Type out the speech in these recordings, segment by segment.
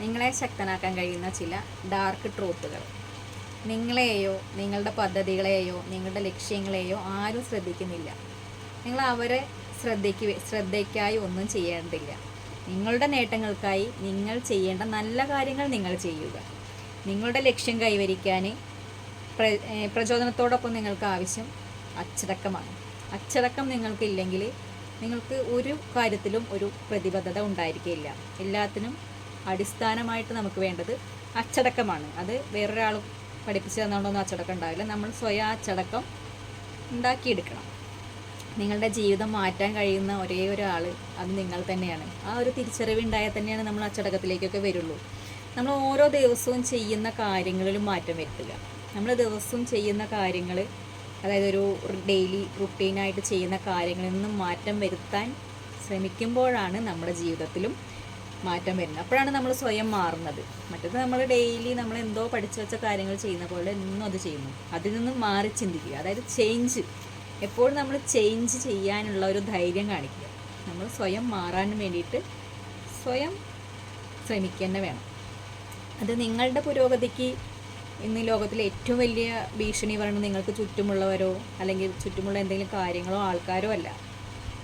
നിങ്ങളെ ശക്തനാക്കാൻ കഴിയുന്ന ചില ഡാർക്ക് ട്രൂത്തുകൾ നിങ്ങളെയോ നിങ്ങളുടെ പദ്ധതികളെയോ നിങ്ങളുടെ ലക്ഷ്യങ്ങളെയോ ആരും ശ്രദ്ധിക്കുന്നില്ല. നിങ്ങൾ അവരെ ശ്രദ്ധയ്ക്ക് ശ്രദ്ധയ്ക്കായി ഒന്നും ചെയ്യേണ്ടില്ല നിങ്ങളുടെ നേട്ടങ്ങൾക്കായി നിങ്ങൾ ചെയ്യേണ്ട നല്ല കാര്യങ്ങൾ നിങ്ങൾ ചെയ്യുക. നിങ്ങളുടെ ലക്ഷ്യം കൈവരിക്കാൻ പ്ര പ്രചോദനത്തോടൊപ്പം നിങ്ങൾക്ക് ആവശ്യം അച്ചടക്കമാണ്. അച്ചടക്കം നിങ്ങൾക്കില്ലെങ്കിൽ നിങ്ങൾക്ക് ഒരു കാര്യത്തിലും ഒരു പ്രതിബദ്ധത ഉണ്ടായിരിക്കില്ല എല്ലാത്തിനും അടിസ്ഥാനമായിട്ട് നമുക്ക് വേണ്ടത് അച്ചടക്കമാണ്. അത് വേറൊരാൾ പഠിപ്പിച്ചു തന്നുകൊണ്ടൊന്നും അച്ചടക്കം ഉണ്ടാവില്ല. നമ്മൾ സ്വയം അച്ചടക്കം ഉണ്ടാക്കിയെടുക്കണം. നിങ്ങളുടെ ജീവിതം മാറ്റാൻ കഴിയുന്ന ഒരേ ഒരാൾ അത് നിങ്ങൾ തന്നെയാണ്. ആ ഒരു തിരിച്ചറിവ് ഉണ്ടായാൽ തന്നെയാണ് നമ്മൾ അച്ചടക്കത്തിലേക്കൊക്കെ വരുള്ളൂ. നമ്മൾ ഓരോ ദിവസവും ചെയ്യുന്ന കാര്യങ്ങളിലും മാറ്റം വരുത്തുക. നമ്മൾ ദിവസവും ചെയ്യുന്ന കാര്യങ്ങൾ അതായത് ഒരു ഡെയിലി റുട്ടീനായിട്ട് ചെയ്യുന്ന കാര്യങ്ങളിൽ നിന്നും മാറ്റം വരുത്താൻ ശ്രമിക്കുമ്പോഴാണ് നമ്മുടെ ജീവിതത്തിലും മാറ്റം വരുന്നത്. അപ്പോഴാണ് നമ്മൾ സ്വയം മാറുന്നത്. മറ്റത് നമ്മൾ ഡെയിലി നമ്മൾ എന്തോ പഠിച്ചു വെച്ച കാര്യങ്ങൾ ചെയ്യുന്ന പോലെ എന്നും അത് ചെയ്യുന്നു. അതിൽ നിന്നും മാറി ചിന്തിക്കുക. അതായത് ചേഞ്ച് എപ്പോഴും നമ്മൾ ചേഞ്ച് ചെയ്യാനുള്ള ഒരു ധൈര്യം കാണിക്കുക. നമ്മൾ സ്വയം മാറാൻ വേണ്ടിയിട്ട് സ്വയം ശ്രമിക്കുക തന്നെ വേണം. അത് നിങ്ങളുടെ പുരോഗതിക്ക് ഇന്ന് ലോകത്തിലെ ഏറ്റവും വലിയ ഭീഷണി പറയുന്നത് നിങ്ങൾക്ക് ചുറ്റുമുള്ളവരോ അല്ലെങ്കിൽ ചുറ്റുമുള്ള എന്തെങ്കിലും കാര്യങ്ങളോ ആൾക്കാരോ അല്ല.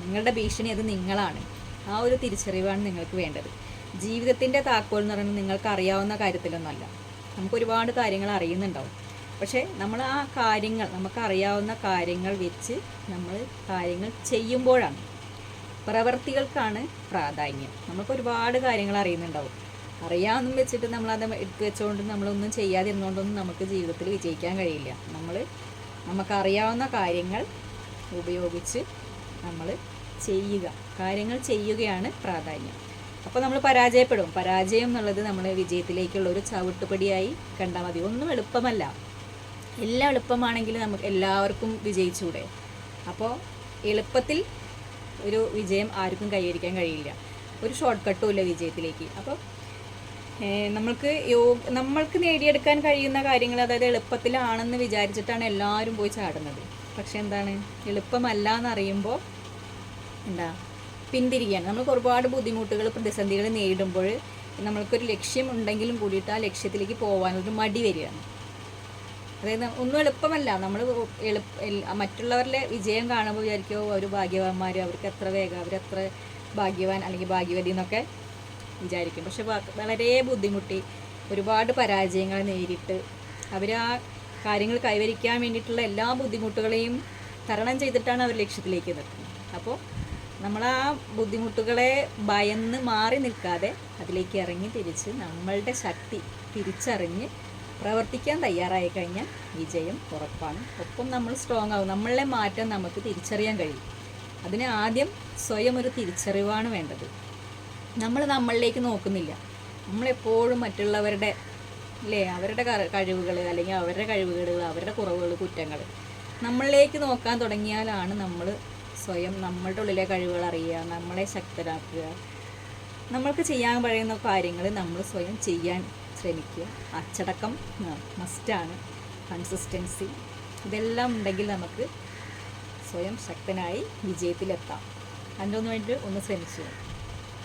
നിങ്ങളുടെ ഭീഷണി അത് നിങ്ങളാണ്. ആ ഒരു തിരിച്ചറിവാണ് നിങ്ങൾക്ക് വേണ്ടത്. ജീവിതത്തിന്റെ താക്കോൽ എന്ന് പറയുന്നത് നിങ്ങൾക്ക് അറിയാവുന്ന കാര്യത്തിലൊന്നുമല്ല നമുക്ക് ഒരുപാട് കാര്യങ്ങൾ അറിയുന്നുണ്ടാവും. പക്ഷേ നമ്മൾ ആ കാര്യങ്ങൾ നമുക്ക് അറിയാവുന്ന കാര്യങ്ങൾ വെച്ച് നമ്മൾ കാര്യങ്ങൾ ചെയ്യുമ്പോഴാണ് പ്രവർത്തികൾക്കാണ് പ്രാധാന്യം. നമുക്ക് ഒരുപാട് കാര്യങ്ങൾ അറിയുന്നുണ്ടാവും. അറിയാമെന്നും വെച്ചിട്ട് നമ്മളത് എടുത്തു വെച്ചുകൊണ്ട് നമ്മളൊന്നും ചെയ്യാതിരുന്നുകൊണ്ടൊന്നും നമുക്ക് ജീവിതത്തിൽ വിജയിക്കാൻ കഴിയില്ല. നമ്മൾ നമുക്കറിയാവുന്ന കാര്യങ്ങൾ ഉപയോഗിച്ച് നമ്മൾ ചെയ്യുക. കാര്യങ്ങൾ ചെയ്യുകയാണ് പ്രാധാന്യം. അപ്പോൾ നമ്മൾ പരാജയപ്പെടും. പരാജയം എന്നുള്ളത് നമ്മൾ വിജയത്തിലേക്കുള്ള ഒരു ചവിട്ടുപടിയായി കണ്ടാൽ മതി. ഒന്നും എളുപ്പമല്ല. എല്ലാം എളുപ്പമാണെങ്കിൽ നമുക്ക് എല്ലാവർക്കും വിജയിച്ചൂടെ. അപ്പോൾ എളുപ്പത്തിൽ ഒരു വിജയം ആർക്കും കൈവരിക്കാൻ കഴിയില്ല. ഒരു ഷോർട്ട് കട്ടും ഇല്ല വിജയത്തിലേക്ക്. അപ്പോൾ നമ്മൾക്ക് യോ നമ്മൾക്ക് നേടിയെടുക്കാൻ കഴിയുന്ന കാര്യങ്ങൾ അതായത് എളുപ്പത്തിലാണെന്ന് വിചാരിച്ചിട്ടാണ് എല്ലാവരും പോയി ചാടുന്നത്. പക്ഷെ എന്താണ്? എളുപ്പമല്ല എന്നറിയുമ്പോൾ എന്താ? പിന്തിരിക്കുകയാണ്. നമ്മൾ ഒരുപാട് ബുദ്ധിമുട്ടുകൾ പ്രതിസന്ധികൾ നേരിടുമ്പോൾ നമ്മൾക്കൊരു ലക്ഷ്യം ഉണ്ടെങ്കിലും കൂടിയിട്ട് ആ ലക്ഷ്യത്തിലേക്ക് പോകാനൊരു മടി വരികയാണ്. അതായത് ഒന്നും എളുപ്പമല്ല. നമ്മൾ എളുപ്പ മറ്റുള്ളവരുടെ വിജയം കാണുമ്പോൾ വിചാരിക്കുമോ അവർ ഭാഗ്യവാന്മാർ അവർക്ക് എത്ര വേഗം അവരെത്ര ഭാഗ്യവാൻ അല്ലെങ്കിൽ ഭാഗ്യവതി എന്നൊക്കെ വിചാരിക്കും. പക്ഷെ വളരെ ബുദ്ധിമുട്ടി ഒരുപാട് പരാജയങ്ങൾ നേരിട്ട് അവർ ആ കാര്യങ്ങൾ കൈവരിക്കാൻ വേണ്ടിയിട്ടുള്ള എല്ലാ ബുദ്ധിമുട്ടുകളെയും തരണം ചെയ്തിട്ടാണ് അവർ ലക്ഷ്യത്തിലേക്ക് എത്തുന്നത് അപ്പോൾ നമ്മൾ ആ ബുദ്ധിമുട്ടുകളെ ഭയന്ന് മാറി നിൽക്കാതെ അതിലേക്ക് ഇറങ്ങി തിരിച്ച് നമ്മളുടെ ശക്തി തിരിച്ചറിഞ്ഞ് പ്രവർത്തിക്കാൻ തയ്യാറായി കഴിഞ്ഞാൽ വിജയം ഉറപ്പാണ്. ഒപ്പം നമ്മൾ സ്ട്രോങ് ആവും. നമ്മളുടെ മാറ്റം നമുക്ക് തിരിച്ചറിയാൻ കഴിയും. അതിന് ആദ്യം സ്വയം ഒരു തിരിച്ചറിവാണ് വേണ്ടത്. നമ്മൾ നമ്മളിലേക്ക് നോക്കുന്നില്ല. നമ്മളെപ്പോഴും മറ്റുള്ളവരുടെ അല്ലേ അവരുടെ കഴിവുകൾ അല്ലെങ്കിൽ അവരുടെ കഴിവുകൾ അവരുടെ കുറവുകൾ കുറ്റങ്ങൾ നമ്മളിലേക്ക് നോക്കാൻ തുടങ്ങിയാലാണ് നമ്മൾ സ്വയം നമ്മളുടെ ഉള്ളിലെ കഴിവുകൾ അറിയുക നമ്മളെ ശക്തരാക്കുക. നമ്മൾക്ക് ചെയ്യാൻ കഴിയുന്ന കാര്യങ്ങൾ നമ്മൾ സ്വയം ചെയ്യാൻ ശ്രമിക്കുക. അച്ചടക്കം മസ്റ്റാണ് കൺസിസ്റ്റൻസി ഇതെല്ലാം ഉണ്ടെങ്കിൽ നമുക്ക് സ്വയം ശക്തനായി വിജയത്തിലെത്താം. അതിന്റെ ഒന്ന് വേണ്ടി ഒന്ന് ശ്രമിച്ചു.